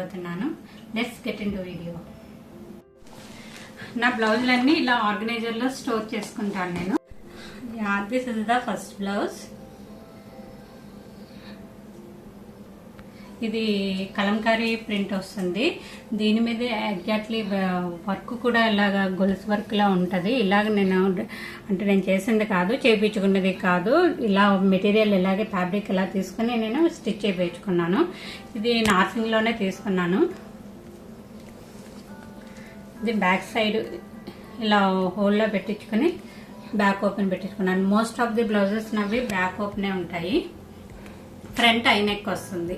చూపించబోతున్నాను let's get into video నా బ్లౌజులన్నీ ఇలా ఆర్గనైజర్లో స్టోర్ చేసుకుంటాను నేను. This is the first blouse ఇది కలంకారీ ప్రింట్ వస్తుంది. దీని మీద ఎగ్జాక్ట్లీ వర్క్ కూడా ఇలాగ గొలుసు వర్క్లా ఉంటుంది. ఇలాగ నేను అంటే నేను చేసింది కాదు చేయించుకున్నది కాదు. ఇలా మెటీరియల్ ఇలాగే ఫ్యాబ్రిక్ ఇలా తీసుకుని నేను స్టిచ్ చేయించుకున్నాను ఇది నార్సింగ్లోనే తీసుకున్నాను. ఇది బ్యాక్ సైడ్ ఇలా హోల్లో పెట్టించుకొని బ్యాక్ ఓపెన్ పెట్టించుకున్నాను మోస్ట్ ఆఫ్ ది బ్లౌజెస్ నవి బ్యాక్ ఓపెనే ఉంటాయి. ఫ్రంట్ ఐ నెక్ వస్తుంది.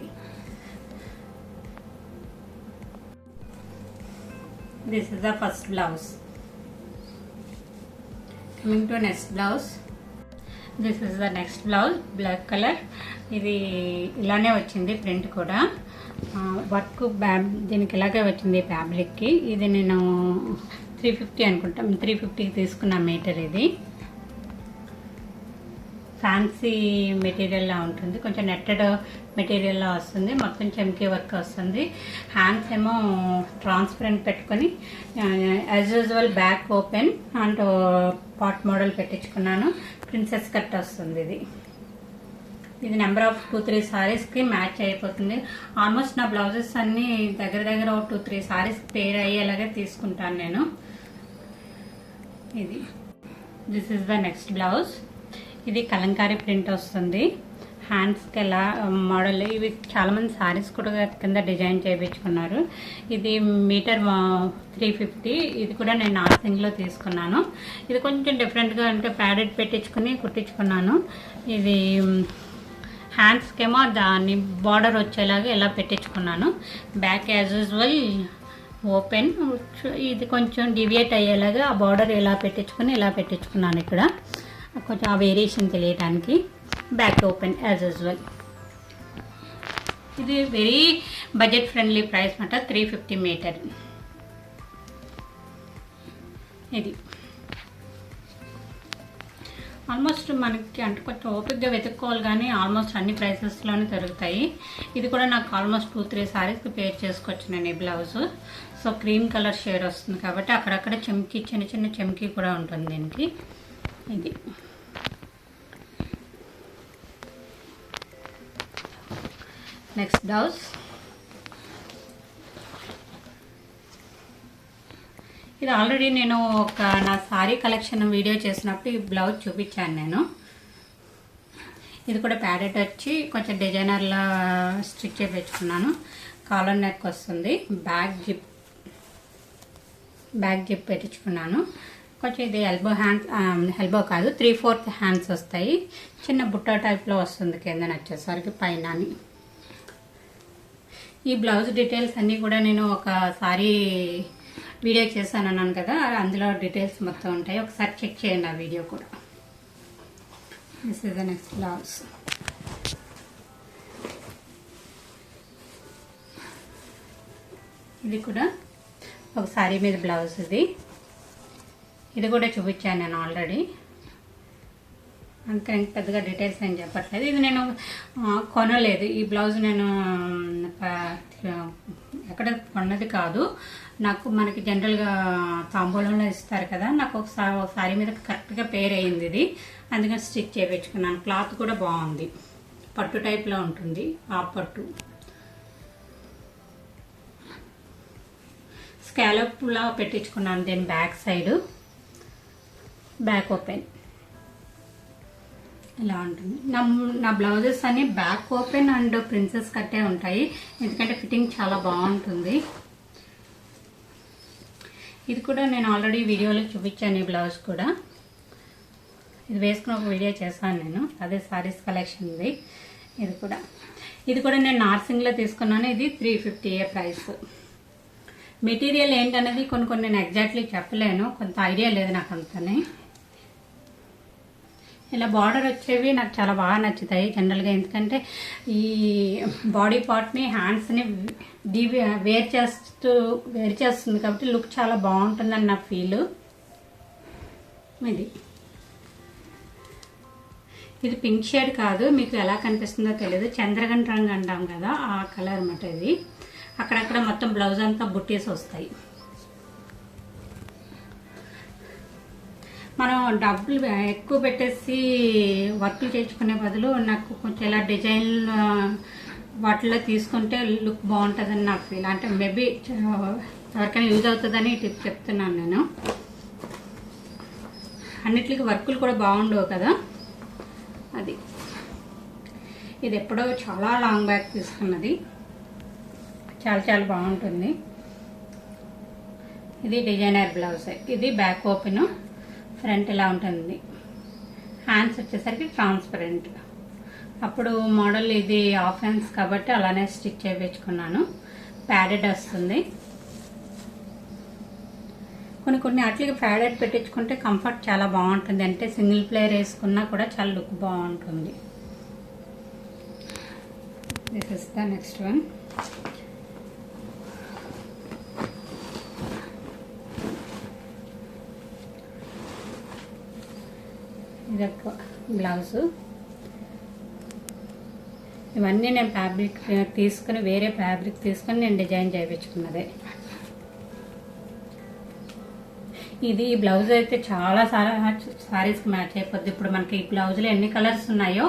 This is the first blouse coming to next blouse this is the next blouse black color ఇది ఇలానే వచ్చింది ప్రింట్ కూడా వర్క్ బ్యా దీనికి ఇలాగే వచ్చింది ఫ్యాబ్రిక్కి ఇది నేను త్రీ ఫిఫ్టీ అనుకుంటా త్రీ ఫిఫ్టీకి తీసుకున్న మీటర్ ఇది ఫ్యాన్సీ మెటీరియల్లా ఉంటుంది. కొంచెం నెట్టెడ్ మెటీరియల్లా వస్తుంది. మొత్తం చెమ్కే వర్క్ వస్తుంది. హ్యాండ్స్ ఏమో ట్రాన్స్పరెంట్ పెట్టుకొని as usual back open and pot model పెట్టించుకున్నాను. Princess cut వస్తుంది ఇది. ఇది నెంబర్ ఆఫ్ టూ త్రీ సారీస్కి మ్యాచ్ అయిపోతుంది. ఆల్మోస్ట్ నా బ్లౌజెస్ అన్నీ దగ్గర దగ్గర ఒక టూ త్రీ సారీస్ పేర్ అయ్యేలాగా తీసుకుంటాను నేను. ఇది. This is the next blouse ఇది కలంకారీ ప్రింట్ వస్తుంది. హ్యాండ్స్కి ఎలా మోడల్ ఇవి చాలామంది శారీస్ కూడా కింద డిజైన్ చేయించుకున్నారు. ఇది మీటర్ త్రీ ఫిఫ్టీ ఇది కూడా నేను నార్సింగ్లో తీసుకున్నాను. ఇది కొంచెం డిఫరెంట్గా అంటే ప్యాడెడ్ పెట్టించుకుని కుట్టించుకున్నాను. ఇది హ్యాండ్స్కేమో దాన్ని బార్డర్ వచ్చేలాగా ఇలా పెట్టించుకున్నాను. బ్యాక్ యాజ్ యూజువల్ ఓపెన్ ఇది కొంచెం డివియేట్ అయ్యేలాగా ఆ బార్డర్ ఇలా పెట్టించుకుని ఇలా పెట్టించుకున్నాను ఇక్కడ. కొంచెం ఆ వేరియేషన్ తెలియటానికి బ్యాక్ ఓపెన్ యాజ్ యూజువల్ ఇది వెరీ బడ్జెట్ ఫ్రెండ్లీ ప్రైస్ మాట త్రీ ఫిఫ్టీ మీటర్ ఇది. ఆల్మోస్ట్ మనకి అంటే కొంచెం ఓపిక్గా వెతుక్కోవాలి కానీ ఆల్మోస్ట్ అన్ని ప్రైసెస్లోనే దొరుకుతాయి. ఇది కూడా నాకు ఆల్మోస్ట్ టూ త్రీ సారీస్కి పేర్ చేసుకోవచ్చు నేను ఈ blouse so cream colour shade వస్తుంది కాబట్టి అక్కడక్కడ చెమ్కి చిన్న చిన్న చెమ్కి కూడా ఉంటుంది దీనికి. ఇది. నెక్స్ట్ బ్లౌజ్ ఇది ఆల్రెడీ నేను ఒక నా సారీ కలెక్షన్ వీడియో చేసినప్పుడు ఈ బ్లౌజ్ చూపించాను నేను. ఇది కూడా ప్యాడెట్ వచ్చి కొంచెం డిజైనర్లా స్టిచ్ చేయించుకున్నాను కాలర్ నెక్ వస్తుంది. బ్యాక్ జిప్ బ్యాక్ జిప్ పెట్టించుకున్నాను. కొంచెం ఇది ఎల్బో హ్యాండ్స్ ఎల్బో కాదు త్రీ ఫోర్త్ హ్యాండ్స్ వస్తాయి. చిన్న బుట్ట టైప్లో వస్తుంది కింద వచ్చేసరికి పైన ఈ బ్లౌజ్ డీటెయిల్స్ అన్నీ కూడా నేను ఒకసారి వీడియో చేశాను అన్నాను కదా అందులో డీటెయిల్స్ మొత్తం ఉంటాయి. ఒకసారి చెక్ చేయండి ఆ వీడియో కూడా. This is the next blouse ఇది కూడా ఒక సారీ మీద బ్లౌజ్ ఇది. ఇది కూడా చూపించాను నేను ఆల్రెడీ. అంతే పెద్దగా డీటెయిల్స్ ఏం చెప్పట్లేదు. ఇది నేను కొనలేదు. ఈ బ్లౌజ్ నేను ఎక్కడ కొన్నది కాదు. నాకు మనకి జనరల్గా తాంబూలంలో ఇస్తారు కదా నాకు ఒకసారి సారీ మీద కరెక్ట్గా పేరు అయింది ఇది. అందుకని స్టిచ్ చేయించుకున్నాను క్లాత్ కూడా బాగుంది. పట్టు టైప్లో ఉంటుంది. ఆ పట్టు. స్కాలప్లా పెట్టించుకున్నాను దీని బ్యాక్ సైడ్. Back open. ఇలా ఉంటుంది. నా నా బ్లౌజెస్ అన్ని బ్యాక్ ఓపెన్ అండ్ ప్రిన్సెస్ కట్టే ఉంటాయి. ఎందుకంటే ఫిట్టింగ్ చాలా బాగుంటుంది. ఇది కూడా నేను ఆల్రెడీ వీడియోలో చూపించాను ఈ బ్లౌజ్ కూడా. ఇది వేసుకుని ఒక వీడియో చేశాను నేను. అదే శారీస్ కలెక్షన్ ఇది. ఇది కూడా. ఇది కూడా నేను నార్సింగ్లో తీసుకున్నాను. ఇది త్రీ ఫిఫ్టీ ఏ ప్రైస్ మెటీరియల్ ఏంటనేది కొన్ని కొన్ని నేను ఎగ్జాక్ట్లీ చెప్పలేను. కొంత ఐడియా లేదు నాకు అంతనే. ఇలా బార్డర్ వచ్చేవి నాకు చాలా బాగా నచ్చుతాయి జనరల్గా ఎందుకంటే ఈ బాడీ పార్ట్ని హ్యాండ్స్ని డీ వేర్ చేస్తూ వేర్ చేస్తుంది కాబట్టి లుక్ చాలా బాగుంటుందని నా ఫీల్ ఇది. ఇది పింక్ షేడ్ కాదు మీకు ఎలా కనిపిస్తుందో తెలియదు చంద్రగంట రంగు అంటాం కదా ఆ కలర్ అన్నమాట ఇది. అక్కడక్కడ మొత్తం బ్లౌజ్ అంతా బుట్టేసి వస్తాయి. మనం డబ్బులు ఎక్కువ పెట్టేసి వర్క్లు చేయించుకునే బదులు నాకు కొంచెం ఇలా డిజైన్ వాటిలో తీసుకుంటే లుక్ బాగుంటుందని నాకు ఫీల్ అంటే మేబీ ఎవరికైనా యూజ్ అవుతుందని టిప్ చెప్తున్నాను నేను. అన్నిటికీ వర్కులు కూడా బాగుండవు కదా అది. ఇది ఎప్పుడో చాలా లాంగ్ బ్యాక్ తీసుకున్నది. చాలా చాలా బాగుంటుంది. ఇది డిజైనర్ బ్లౌజ్ ఇది బ్యాక్ ఓపెను. ఫ్రంట్ ఇలా ఉంటుంది. హ్యాండ్స్ వచ్చేసరికి ట్రాన్స్పరెంట్. అప్పుడు మోడల్ ఇది ఆఫ్ హ్యాండ్స్ కాబట్టి అలానే స్టిచ్ చేయించుకున్నాను ప్యాడెడ్ వస్తుంది. కొన్ని కొన్ని అట్లకి ప్యాడెడ్ పెట్టించుకుంటే కంఫర్ట్ చాలా బాగుంటుంది. అంటే సింగిల్ ప్లేయర్ వేసుకున్నా కూడా చాలా లుక్ బాగుంటుంది. This is the next one ఇదొక బ్లౌజు. ఇవన్నీ నేను ఫ్యాబ్రిక్ తీసుకుని వేరే ఫ్యాబ్రిక్ తీసుకుని నేను డిజైన్ చేయించుకున్నదే. ఇది ఈ బ్లౌజ్ అయితే చాలా సారా సారీస్కి మ్యాచ్ అయిపోద్ది. ఇప్పుడు మనకి ఈ బ్లౌజ్లో ఎన్ని కలర్స్ ఉన్నాయో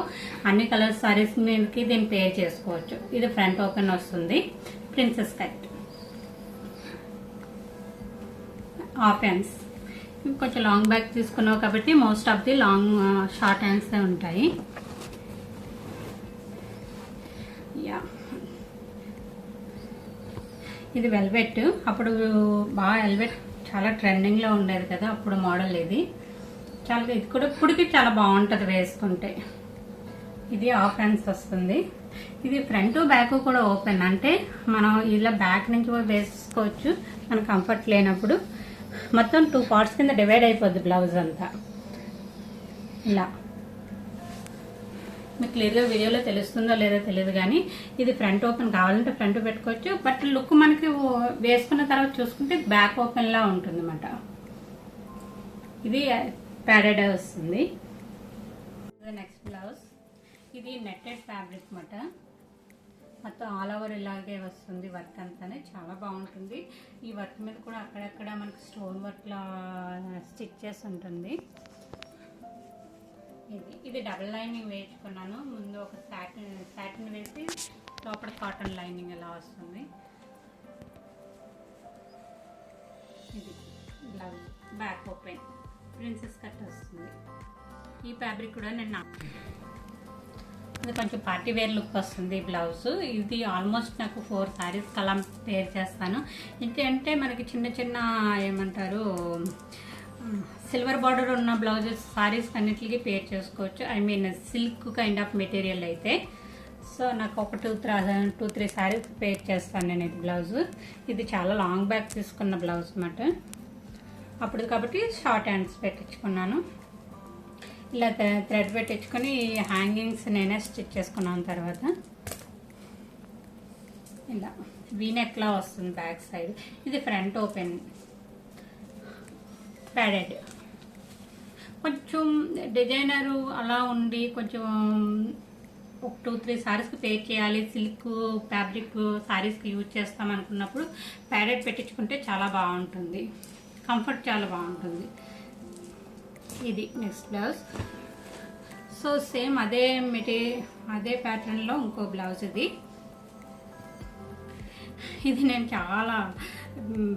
అన్ని కలర్స్ సారీస్ మీదకి దీన్ని పే చేసుకోవచ్చు. ఇది ఫ్రంట్ ఓపెన్ వస్తుంది. ప్రిన్సెస్ కట్ ఆఫెన్స్ కొంచెం లాంగ్ బ్యాక్ తీసుకున్నావు కాబట్టి most of the long short హ్యాండ్సే ఉంటాయి. యా ఇది వెల్వెట్ అప్పుడు బాగా వెల్వెట్ చాలా ట్రెండింగ్లో ఉండేది కదా అప్పుడు మోడల్ ఇది. చాలా ఇది కూడా ఇప్పటికి చాలా బాగుంటుంది వేసుకుంటే. ఇది ఆఫ్ హ్యాండ్స్ వస్తుంది. ఇది ఫ్రంట్ బ్యాక్ కూడా ఓపెన్ అంటే మనం ఇలా బ్యాక్ నుంచి కూడా వేసుకోవచ్చు. మన కంఫర్ట్ లేనప్పుడు. మొత్తం టూ పార్ట్స్ కింద డివైడ్ అయిపోద్ది బ్లౌజ్ అంతా. ఇలా. మీకు క్లియర్గా వీడియోలో తెలుస్తుందో లేదో తెలియదు కానీ ఇది ఫ్రంట్ ఓపెన్ కావాలంటే ఫ్రంట్ పెట్టుకోవచ్చు. బట్ లుక్ మనకి వేసుకున్న తర్వాత చూసుకుంటే బ్యాక్ ఓపెన్లా ఉంటుంది అనమాట ఇది ప్యాడెడ్ వస్తుంది. నెక్స్ట్ బ్లౌజ్ ఇది నెట్టెడ్ ఫ్యాబ్రిక్ అనమాట మొత్తం ఆల్ ఓవర్ ఇలాగే వస్తుంది వర్క్ అంతానే. చాలా బాగుంటుంది. ఈ వర్క్ మీద కూడా అక్కడక్కడ మనకి స్టోన్ వర్క్లా స్టిచ్చెస్ ఉంటుంది. ఇది ఇది డబుల్ లైనింగ్ వేయించుకున్నాను ముందు ఒక సాటిన్ సాటిన్ వేసి లోపల కాటన్ లైనింగ్ ఎలా వస్తుంది. ఇది blouse back open princess cut వస్తుంది. ఈ ఫ్యాబ్రిక్ కూడా నేను ఇది కొంచెం పార్టీ వేర్ లుక్ వస్తుంది బ్లౌజ్. ఇది ఆల్మోస్ట్ నాకు ఫోర్ శారీస్ కలం పేర్ చేస్తాను. ఏంటంటే మనకి చిన్న చిన్న ఏమంటారు సిల్వర్ బార్డర్ ఉన్న బ్లౌజెస్ సారీస్ అన్నిటికీ పేర్ చేసుకోవచ్చు. I mean silk kind of material అయితే. సో నాకు ఒక two three two three sarees pair చేస్తాను నేను ఇది బ్లౌజ్. ఇది చాలా లాంగ్ బ్యాక్ తీసుకున్న బ్లౌజ్ అన్నమాట. అప్పుడు కాబట్టి షార్ట్ హ్యాండ్స్ పెట్టించుకున్నాను. ఇలా థ్రెడ్ పెట్టించుకొని హ్యాంగింగ్స్ నేనే స్టిచ్ చేసుకున్నాను తర్వాత. ఇలా. వీనెక్లా వస్తుంది బ్యాక్ సైడ్. ఇది ఫ్రంట్ ఓపెన్. ప్యాడెడ్ కొంచెం డిజైనరు అలా ఉండి కొంచెం ఒక టూ త్రీ సారీస్కి పే చేయాలి. సిల్క్ ఫ్యాబ్రిక్ సారీస్కి యూజ్ చేస్తాం అనుకున్నప్పుడు ప్యాడెడ్ పెట్టించుకుంటే చాలా బాగుంటుంది. కంఫర్ట్ చాలా బాగుంటుంది. ఇది నెక్స్ట్ బ్లౌజ్. సో సేమ్ అదే మెటీ అదే ప్యాటర్న్లో ఇంకో బ్లౌజ్ ఇది. ఇది నేను చాలా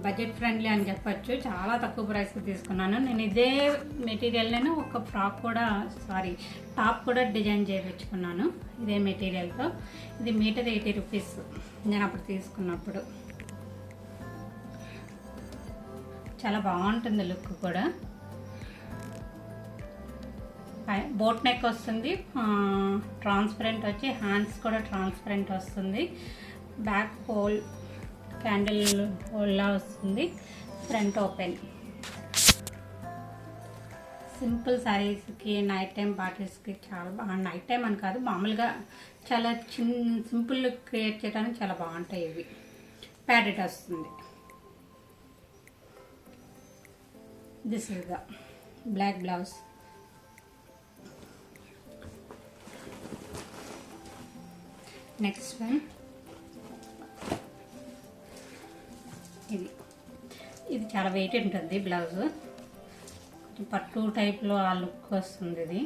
బడ్జెట్ ఫ్రెండ్లీ అని చెప్పచ్చు. చాలా తక్కువ ప్రైస్కి తీసుకున్నాను. నేను ఇదే మెటీరియల్ నేను ఒక ఫ్రాక్ కూడా సారీ టాప్ కూడా డిజైన్ చేయించుకున్నాను ఇదే మెటీరియల్తో. ఇది మీటర్ ఎయిటీ రూపీస్ నేను అప్పుడు తీసుకున్నప్పుడు. చాలా బాగుంటుంది లుక్ కూడా. బోట్ నెక్ వస్తుంది. ట్రాన్స్పరెంట్ వచ్చి హ్యాండ్స్ కూడా ట్రాన్స్పరెంట్ వస్తుంది. బ్యాక్ హోల్ క్యాండిల్ హోల్లా వస్తుంది. ఫ్రంట్ ఓపెన్ సింపుల్ శారీస్కి నైట్ టైం పార్టీస్కి చాలా బాగా నైట్ టైం అని కాదు మామూలుగా చాలా చిన్న సింపుల్ లుక్ క్రియేట్ చేయడానికి చాలా బాగుంటాయి ఇవి. ప్యాడెట్ వస్తుంది. This is the black blouse next one ఇది. ఇది చాలా వెయిట్ ఉంటుంది బ్లౌజ్ పట్టు టైప్లో ఆ లుక్ వస్తుంది ఇది.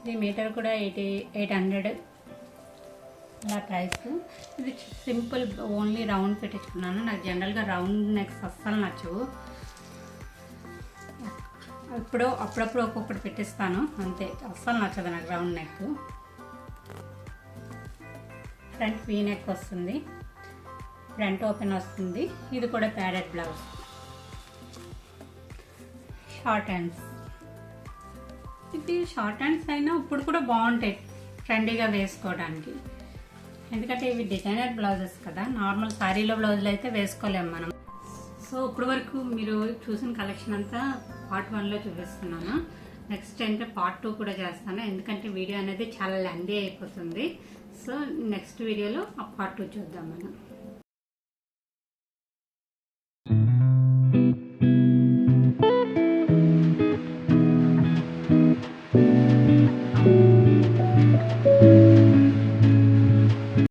ఇది మీటర్ కూడా ఎయిటీ ఎయిట్ హండ్రెడ్ ఇలా ప్రైస్ ఇది సింపుల్ ఓన్లీ రౌండ్ పెట్టించుకున్నాను నాకు జనరల్గా రౌండ్ నెక్స్ అస్సలు నచ్చవు. ఇప్పుడు అప్పుడప్పుడు ఒక్కొక్కటి పెట్టిస్తాను. అంతే. అస్సలు నచ్చదు నాకు round neck front V neck వస్తుంది. ఫ్రంట్ ఓపెన్ వస్తుంది. ఇది కూడా ప్యాడెడ్ బ్లౌజ్. Short hands. ఇది షార్ట్ హ్యాండ్స్ అయినా ఇప్పుడు కూడా బాగుంటాయి ట్రెండీగా వేసుకోవడానికి. ఎందుకంటే ఇవి డిజైనర్ బ్లౌజెస్ కదా. నార్మల్ శారీలో బ్లౌజులు అయితే వేసుకోలేము మనం. సో ఇప్పుడు వరకు మీరు చూసిన కలెక్షన్ అంతా పార్ట్ వన్లో చూపిస్తున్నాను. నెక్స్ట్ అంటే పార్ట్ టూ కూడా చేస్తాను. ఎందుకంటే వీడియో అనేది చాలా లెందీ అయిపోతుంది. సో నెక్స్ట్ వీడియోలో ఆ పార్ట్ టూ చూద్దాం మనం.